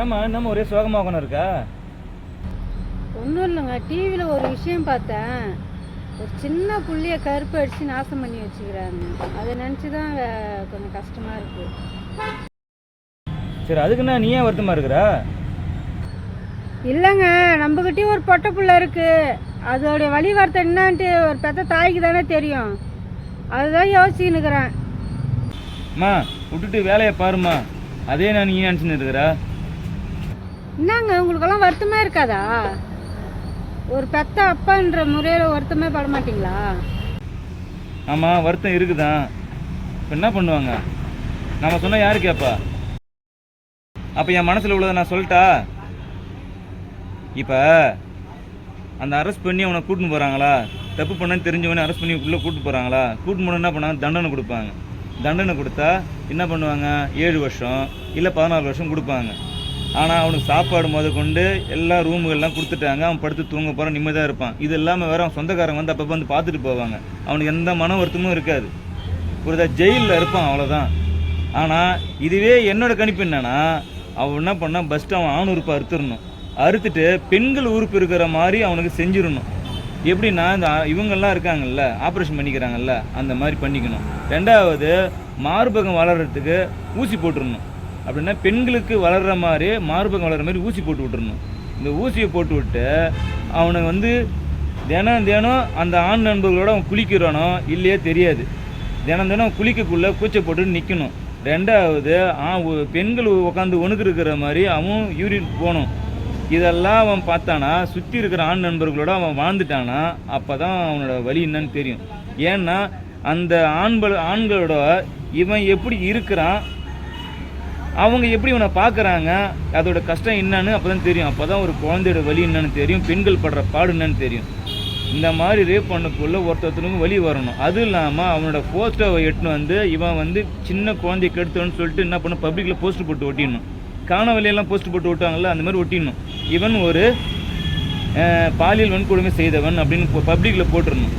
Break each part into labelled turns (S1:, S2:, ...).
S1: ஏம்மா என்னம்மா ஒரே சோகமாக உட்காந்து இருக்கா?
S2: ஒன்றும் இல்லைங்க டிவியில் ஒரு விஷயம் பார்த்தேன். ஒரு சின்ன புள்ளைய கருப்பு அடித்து நாசம் பண்ணி வச்சுக்கிறாங்க. அதை நினச்சி தான் கொஞ்சம் கஷ்டமாக இருக்குது
S1: சரி அதுக்குன்னா நீ ஏன் வருத்தமாக இருக்கிறா?
S2: இல்லைங்க நம்மக்கிட்டேயும் ஒரு பொட்டை புள்ள இருக்குது அதோடைய வழி வார்த்தை என்னான்ட்டு ஒரு பெத்த தாய்க்கு தானே தெரியும். அதுதான் யோசிச்சுன்னுக்கிறேன்
S1: அம்மா விட்டுட்டு வேலையை பாரும்மா. அதே நான் நீ நினச்சின்னு இருக்கிறா?
S2: என்னங்க உங்களுக்கெல்லாம் வருத்தமே இருக்காதா? ஒரு பெத்த அப்பான்ற முறையில் வருத்தமே பட மாட்டிங்களா?
S1: ஆமாம் வருத்தம் இருக்குதான் இப்போ என்ன பண்ணுவாங்க? நம்ம சொன்னால் யாரு கேட்பா அப்போ என் மனசில் உள்ளதை நான் சொல்லிட்டா இப்போ அந்த அரெஸ்ட் பண்ணி அவனை கூட்டின்னு போகிறாங்களா தப்பு பண்ணன்னு தெரிஞ்சவனே அரெஸ்ட் பண்ணி உள்ளே கூட்டிட்டு போகிறாங்களா கூட்டு போன என்ன பண்ணாங்க? தண்டனை கொடுப்பாங்க. தண்டனை கொடுத்தா என்ன பண்ணுவாங்க? ஏழு வருஷம் இல்லை பதினாலு வருஷம் கொடுப்பாங்க. ஆனால் அவனுக்கு சாப்பாடு முத கொண்டு எல்லா ரூமுகள்லாம் கொடுத்துட்டாங்க. அவன் படுத்து தூங்க போகிறான் நிம்மதியாக இருப்பான். இது இல்லாமல் வேறு அவன் சொந்தக்காரங்க வந்து அப்பப்போ வந்து பார்த்துட்டு போவாங்க. அவனுக்கு எந்த மன வருத்தமும் இருக்காது. ஒரு ஜெயிலில் இருப்பான் அவ்வளோதான் ஆனால் இதுவே என்னோட கணிப்பு என்னன்னா அவன் என்ன பண்ணால் ஃபஸ்ட்டு அவன் ஆண் உறுப்பை அறுத்துடணும். அறுத்துட்டு பெண்கள் உறுப்பு இருக்கிற மாதிரி அவனுக்கு செஞ்சிடணும். எப்படின்னா இந்த இவங்கெல்லாம் இருக்காங்கல்ல ஆப்ரேஷன் பண்ணிக்கிறாங்கல்ல அந்த மாதிரி பண்ணிக்கணும். ரெண்டாவது மார்பகம் வளர்கிறதுக்கு ஊசி போட்டுடணும். அப்படின்னா பெண்களுக்கு வளர்கிற மாதிரி மார்பகம் வளர்கிற மாதிரி ஊசி போட்டு விட்டுறணும். இந்த ஊசியை போட்டு விட்டு அவனுக்கு வந்து தினம் தினம் அந்த ஆண் நண்பர்களோட அவன் குளிக்கிறானோ இல்லையே தெரியாது. தினம் தினம் குளிக்கக்குள்ளே கூச்சை போட்டு நிற்கணும் ரெண்டாவது ஆ பெண்கள் உட்காந்து ஒணுக்கு இருக்கிற மாதிரி அவன் யூரின் போகணும் இதெல்லாம் அவன் பார்த்தானா சுற்றி இருக்கிற ஆண் நண்பர்களோட அவன் வாழ்ந்துட்டானா அப்போ தான் அவனோட வழி என்னன்னு தெரியும். ஏன்னா அந்த ஆண்கள் ஆண்களோட இவன் எப்படி இருக்கிறான் அவங்க எப்படி இவனை பார்க்குறாங்க? அதோட கஷ்டம் என்னன்னு அப்போ தான் தெரியும். அப்போ தான் ஒரு குழந்தையோட வலி என்னன்னு தெரியும். பெண்கள் படுற பாடு என்னன்னு தெரியும். இந்த மாதிரி ரேப் பண்ணக்குள்ளே ஒருத்தருக்கும் வழி வரணும். அது இல்லாமல் அவனோட போஸ்டரை எட்டுன்னு வந்து இவன் வந்து சின்ன குழந்தைய கெடுத்தவன்னு சொல்லிட்டு என்ன பண்ண பப்ளிக்கில் போஸ்ட் போட்டு ஒட்டிடணும். காண வழியெல்லாம் போஸ்ட் போட்டு ஒட்டுவாங்கல்ல அந்த மாதிரி ஒட்டிடணும். இவன் ஒரு பாலியல் வன்கொடுமை செய்தவன் அப்படின்னு பப்ளிக்கில் போட்டுடணும்.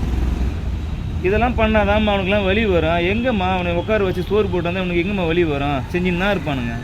S1: இதெல்லாம் பண்ணாதான் அவனுக்குலாம் வலி வரும். எங்கேம்மா அவனை உட்கார வச்சு சோறு போட்டு வந்தால் அவனுக்கு எங்கேம்மா வலி வரும்? செஞ்சுன்னு தான் இருப்பானுங்க.